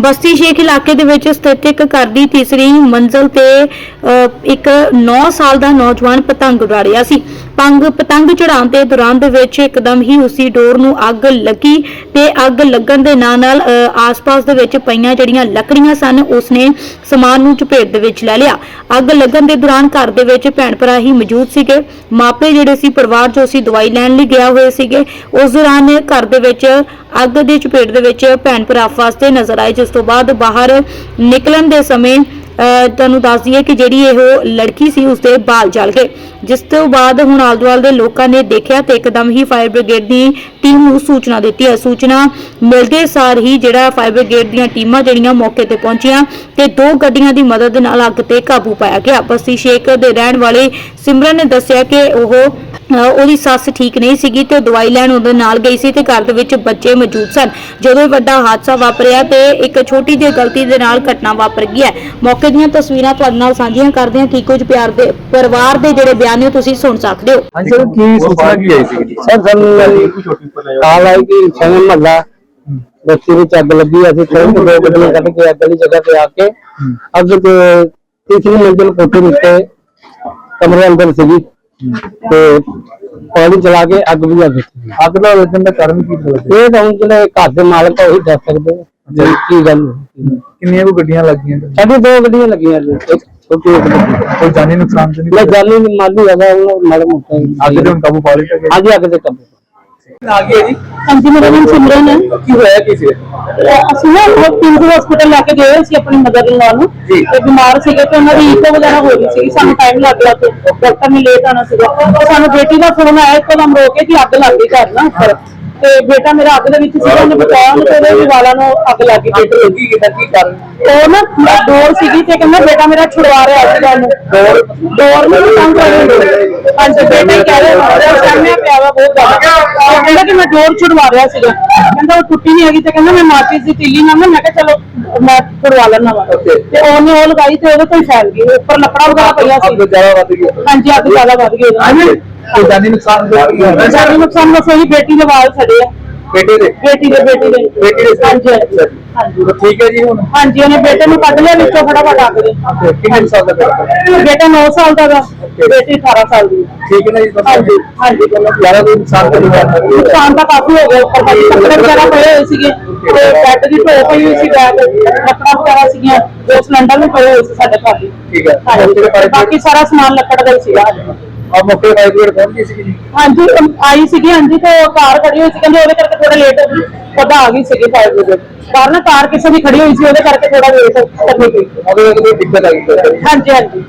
ਬਸਤੀ ਸ਼ੇਖ ਇਲਾਕੇ ਦੇ ਵਿੱਚ ਸਥਿਤ ਇੱਕ ਘਰ ਦੀ ਤੀਸਰੀ ਮੰਜ਼ਲ ਤੇ ਅ, ਇੱਕ 9 ਸਾਲ ਦਾ ਨੌਜਵਾਨ ਪਤੰਗ ਉਡਾ ਰਿਹਾ ਸੀ। ਪੰਗ ਪਤੰਗ ਚੜਾਉਣ ਦੇ ਦੌਰਾਨ ਦੇ ਵਿੱਚ ਇੱਕਦਮ ਹੀ ਉਸੀ ਡੋਰ ਨੂੰ ਅੱਗ ਲੱਗੀ ਤੇ ਅੱਗ ਲੱਗਣ ਦੇ ਨਾਲ ਨਾਲ ਆਸ-ਪਾਸ ਦੇ ਵਿੱਚ ਪਈਆਂ ਜਿਹੜੀਆਂ ਲੱਕੜੀਆਂ ਸਨ, ਉਸਨੇ ਸਮਾਨ ਨੂੰ ਚਪੇਟ ਦੇ ਵਿੱਚ ਲੈ ਲਿਆ। ਅੱਗ ਲੱਗਣ ਦੇ ਦੌਰਾਨ ਘਰ ਦੇ ਵਿੱਚ ਭੈਣ ਭਰਾ ਹੀ ਮੌਜੂਦ ਸੀਗੇ। ਮਾਪੇ ਜਿਹੜੇ ਸੀ, ਪਰਿਵਾਰ ਜੋ ਸੀ, ਦਵਾਈ ਲੈਣ ਲਈ ਗਿਆ ਹੋਏ ਸੀਗੇ। ਉਸ ਦੌਰਾਨ ਘਰ ਦੇ ਵਿੱਚ ਅੱਗ ਦੀ ਚਪੇਟ ਦੇ ਵਿੱਚ ਭੈਣ ਭਰਾ ਫਸਦੇ ਨਜ਼ਰ ਆਏ, ਜਿਸ ਤੋਂ ਬਾਅਦ ਬਾਹਰ ਨਿਕਲਣ ਦੇ ਸਮੇਂ ਤੁਹਾਨੂੰ ਦੱਸ ਦਈਏ ਕਿ ਜਿਹੜੀ ਇਹ ਲੜਕੀ ਸੀ ਉਸਦੇ ਬਾਲ ਜਲ ਗਏ। ਜਿਸ ਤੋਂ ਬਾਅਦ ਹੁਣ ਆਲਦਵਾਲ ਦੇ ਲੋਕਾਂ ਨੇ ਦੇਖਿਆ ਤੇ ਇੱਕਦਮ ਹੀ ਫਾਇਰ ਬ੍ਰਿਗੇਡ ਦੀ ਟੀਮ ਨੂੰ ਸੂਚਨਾ ਦਿੱਤੀ ਹੈ। ਸੂਚਨਾ ਮਿਲਦੇ ਸਾਰ ਹੀ ਜਿਹੜਾ ਫਾਇਰ ਬ੍ਰਿਗੇਡ ਦੀਆਂ ਟੀਮਾਂ ਜਿਹੜੀਆਂ ਮੌਕੇ ਤੇ ਪਹੁੰਚੀਆਂ ਤੇ ਦੋ ਗੱਡੀਆਂ ਦੀ ਮਦਦ ਨਾਲ ਅੱਗ ਤੇ ਕਾਬੂ ਪਾਇਆ ਗਿਆ। ਬਸਤੀ ਸ਼ੇਖ ਦੇ ਰਹਿਣ ਵਾਲੇ ਸਿਮਰਨ ਨੇ ਦੱਸਿਆ ਕਿ ਉਹ ਉਹਦੀ ਸੱਸ ਠੀਕ ਨਹੀਂ ਸੀਗੀ ਤੇ ਉਹ ਦਵਾਈ ਲੈਣ ਉਹਦੇ ਨਾਲ ਗਈ ਸੀ ਤੇ ਘਰ ਦੇ ਵਿੱਚ ਬੱਚੇ ਮੌਜੂਦ ਸਨ। ਜਦੋਂ ਇਹ ਵੱਡਾ ਹਾਦਸਾ ਵਾਪਰਿਆ ਤੇ ਇੱਕ ਛੋਟੀ ਜਿਹੀ ਗਲਤੀ ਦੇ ਨਾਲ ਘਟਨਾ ਵਾਪਰ ਗਈ ਹੈ। ਮੌਕੇ ਦੀਆਂ ਤਸਵੀਰਾਂ ਤੁਹਾਡੇ ਨਾਲ ਸਾਂਝੀਆਂ ਕਰਦੇ ਹਾਂ ਕੀ ਕੁਝ ਪਿਆਰ ਦੇ ਪਰਿਵਾਰ ਦੇ ਜਿਹੜੇ ਬਿਆਨ ਨੇ ਉਹ ਤੁਸੀਂ ਸੁਣ ਸਕਦੇ ਹੋ। ਹਾਂਜੀ ਸਰ ਕੀ ਸੂਚਨਾ ਕੀ ਆਈ ਸੀ ਸਰ ਸਾਨੂੰ ਕਾਲ ਆਈ ਕਿ ਛੇਵੇਂ ਮਹੱਲਾ ਬੱਤੀ ਵਿੱਚ ਅੱਗ ਲੱਗੀ ਅਸੀਂ ਤੁਰੰਤ ਦੋ ਗੱਡੀਆਂ ਕੱਢ ਕੇ ਅੱਗ ਵਾਲੀ ਜਗ੍ਹਾ ਤੇ ਆ ਕੇ ਅੱਗ ਤੇ ਤੀਸਰੀ ਮੰਜ਼ਿਲ ਕੋਠੇ ਉੱਤੇ ਕਮਰੇ ਅੰਦਰ ਸੀਗੀ। ਤੇ ਪਾਣੀ ਚਲਾ ਕੇ ਅੱਗ ਵੀ ਅੱਗ ਸੀ ਅੱਗ ਦਾ ਲੱਗਣ ਦਾ ਕਾਰਨ ਕੀ ਲੱਗਦਾ ਇਹ ਤਾਂ ਹੁਣ ਜਿਹੜੇ ਘਰ ਦੇ ਮਾਲਕ ਆ ਉਹੀ ਦੱਸ ਸਕਦੇ ਆ ਵੀ ਕੀ ਗੱਲ। ਹੋਈ। ਕਿੰਨੀਆਂ ਕੋ ਗੱਡੀਆਂ ਲੱਗੀਆਂ? ਸਾਡੀ ਦੋ ਗੱਡੀਆਂ ਲੱਗੀਆਂ ਜੀ। ਇੱਕ ਛੋਟੀ ਇੱਕ ਵੱਡੀ। ਕੋਈ ਜਾਨੀ ਨੁਕਸਾਨ ਤਾਂ ਮੈਂ ਨਹੀਂ ਜਾਨੀ ਮਾਲੀ ਹੈਗਾ ਉਹ ਮਾੜਾ ਮੋਟਾ ਹੀ। ਅੱਗ ਦੇ ਹੁਣ ਕਾਬੂ ਪਾ ਲਿਆ ਗਿਆ ਹਾਂਜੀ ਅੱਗ ਦੇ ਕਾਬੂ ਜੀ ਹਾਂਜੀ ਮੇਰਾ ਨਾਮ ਸਿਮਰਨ ਹੈ। ਕੀ ਹੋਇਆ ਕੀ ਸੀ? ਅਸੀਂ ਨਾ ਉਹ ਪਿੰਡ ਹਸਪੀਟਲ ਲੈ ਕੇ ਗਏ ਸੀ ਆਪਣੀ ਮਦਰ ਇਨ ਨੂੰ। ਜੀ। ਤੇ ਬਿਮਾਰ ਸੀਗੇ ਤੇ ਉਹਨਾਂ ਦੀ ਈਕੋ ਵਗੈਰਾ ਹੋ ਰਹੀ ਸੀ। ਸਾਨੂੰ ਟਾਈਮ ਲੱਗ ਗਿਆ ਤੇ ਡਾਕਟਰ ਨੇ ਲੇਟ ਆਣਾ ਸੀਗਾ। ਸਾਨੂੰ ਬੇਟੀ ਦਾ ਫੋਨ ਆਇਆ ਇੱਕਦਮ ਰੋ ਕੇ ਕਿ ਅੱਗ ਲੱਗ ਗਈ ਘਰ ਨਾ ਉੱਪਰ। ਤੇ ਬੇਟਾ ਮੇਰਾ ਅੱਗ ਦੇ ਵਿੱਚ ਸੀਗਾ ਉਹਨੇ ਬਚਾਇਆ ਉਹਨੂੰ ਤੇ ਉਹਦੇ ਵਾਲਾਂ ਨੂੰ ਅੱਗ ਲੱਗ ਗਈ। ਬੇਟੇ ਨੂੰ। ਕੀ ਕੀਤਾ ਕੀ ਕਾਰਨ? ਉਹ ਨਾ ਡੋਰ ਸੀਗੀ ਤੇ ਕਹਿੰਦਾ ਬੇਟਾ ਮੇਰਾ ਛੁਡਵਾ ਰਿਹਾ ਸੀਗਾ ਉਹਨੂੰ ਡੋਰ? ਡੋਰ ਨੂੰ ਤੰਗ ਕਰ ਰਿਹਾ ਹਾਂਜੀ ਬੇਟਾ ਹੀ ਕਹਿ ਰਿਹਾ ਸੀ ਸਾਹਮਣੇ ਪਿਆ ਵਾ ਬਹੁਤ ਜ਼ਿਆਦਾ। ਉਹ ਕਹਿੰਦਾ ਕਿ ਮੈਂ ਡੋਰ ਛੁਡਵਾ ਰਿਹਾ ਸੀਗਾ। ਕਹਿੰਦਾ ਉਹ ਟੁੱਟੀ ਨਹੀਂ ਹੈਗੀ ਤੇ ਕਹਿੰਦਾ ਮੈਂ ਮਾਚਿਸ ਦੀ ਤੀਲੀ ਨਾਲ। ਨਾ ਮੈਂ ਕਿਹਾ ਚਲੋ ਮੈਂ ਛੁਡਵਾ ਲੈਣਾ ਵਾ. ਤੇ ਉਹਨੇ ਉਹ ਲਗਾਈ ਤੇ ਉਹਦੇ ਤੋਂ ਹੀ ਫੈਲ ਗਈ। ਉੱਪਰ ਲੱਕੜਾ ਵਗੈਰਾ ਪਈਆ ਅੱਗ ਸੀ ਜ਼ਿਆਦਾ ਵੱਧ ਗਈ। ਹਾਂਜੀ ਅੱਗ ਜ਼ਿਆਦਾ ਵੱਧ ਗਈ। ਉਹਦੇ ਕੋਈ ਜਾਨੀ ਨੁਕਸਾਨ ਹੋਇਆ ਜਾਨੀ ਨੁਕਸਾਨ ਬਸ ਉਹੀ ਬੇਟੀ ਦੇ ਵਾਲ ਛੜੇ ਆ। ਬੇਟੇ ਦੇ? ਬੇਟੀ ਦੇ ਬੇਟੀ ਦੇ। ਬੇਟੀ ਦੇ ਹਾਂਜੀ ਹਾਂਜੀ। ਠੀਕ ਹੈ ਜੀ ਹੁਣ? ਹਾਂਜੀ ਉਹਨੇ ਬੇਟੇ ਨੂੰ ਕੱਢ ਲਿਆ ਵਿੱਚੋਂ ਫਟਾਫਟ ਦੇ ਤੇ ਕਿੰਨੇ ਸਾਲ ਦਾ ਬੇਟਾ ਬੇਟਾ 9 ਸਾਲ ਦਾ ਵਾ ਬੇਟੀ 18 ਸਾਲ ਦੀ। ਠੀਕ ਹੈ ਨਾ ਜੀ ਹਾਂਜੀ ਹਾਂਜੀ। ਨੁਕਸਾਨ ਤਾਂ ਨਹੀਂ ਹੋਇਆ। ਨੁਕਸਾਨ ਤਾਂ ਕਾਫੀ ਹੋ ਗਿਆ ਉੱਪਰ ਬਾਕੀ ਕੱਪੜੇ ਵਗੈਰਾ ਪਏ ਹੋਏ ਸੀਗੇ। ਤੇ ਬੈੱਡ ਦੀ ਢੋ ਪਈ ਹੋਈ ਸੀ ਬੈਗ ਲੱਕੜਾਂ ਵਗੈਰਾ ਸੀਗੀਆਂ ਦੋ ਸਿਲੰਡਰ ਵੀ ਪਏ ਹੋਏ ਸੀ ਸਾਡੇ ਘਰ। ਦੀ ਠੀਕ ਹੈ। ਬਾਕੀ ਸਾਰਾ ਸਮਾਨ ਲੱਕੜ ਦਾ ਹੀ ਸੀਗਾ। ਆ ਮੌਕੇ ਫਾਇਰ ਬ੍ਰਿਗੇਡ ਪਹੁੰਚ ਗਈ ਸੀ ਜੀ। ਹਾਂਜੀ ਅਮ, ਆਈ ਸੀਗੀ ਹਾਂਜੀ ਤੇ ਉਹ ਕਾਰ ਖੜੀ ਹੋਈ ਸੀ ਕਹਿੰਦੇ ਉਹਦੇ ਕਰਕੇ ਥੋੜਾ ਲੇਟ ਹੋ ਗਈ। ਉਹਦਾ ਆ ਗਈ ਸੀਗੀ ਫਾਇਰ ਬ੍ਰਿਗੇਡ ਬਾਹਰ ਨਾ ਕਾਰ ਕਿਸੇ ਦੀ ਖੜੀ ਹੋਈ ਸੀ ਉਹਦੇ ਕਰਕੇ ਥੋੜਾ ਲੇਟ ਕਰਨੀ ਪਈ। ਅਗਰ ਕੋਈ ਦਿੱਕਤ ਆ ਗਈ ਹਾਂਜੀ ਹਾਂਜੀ।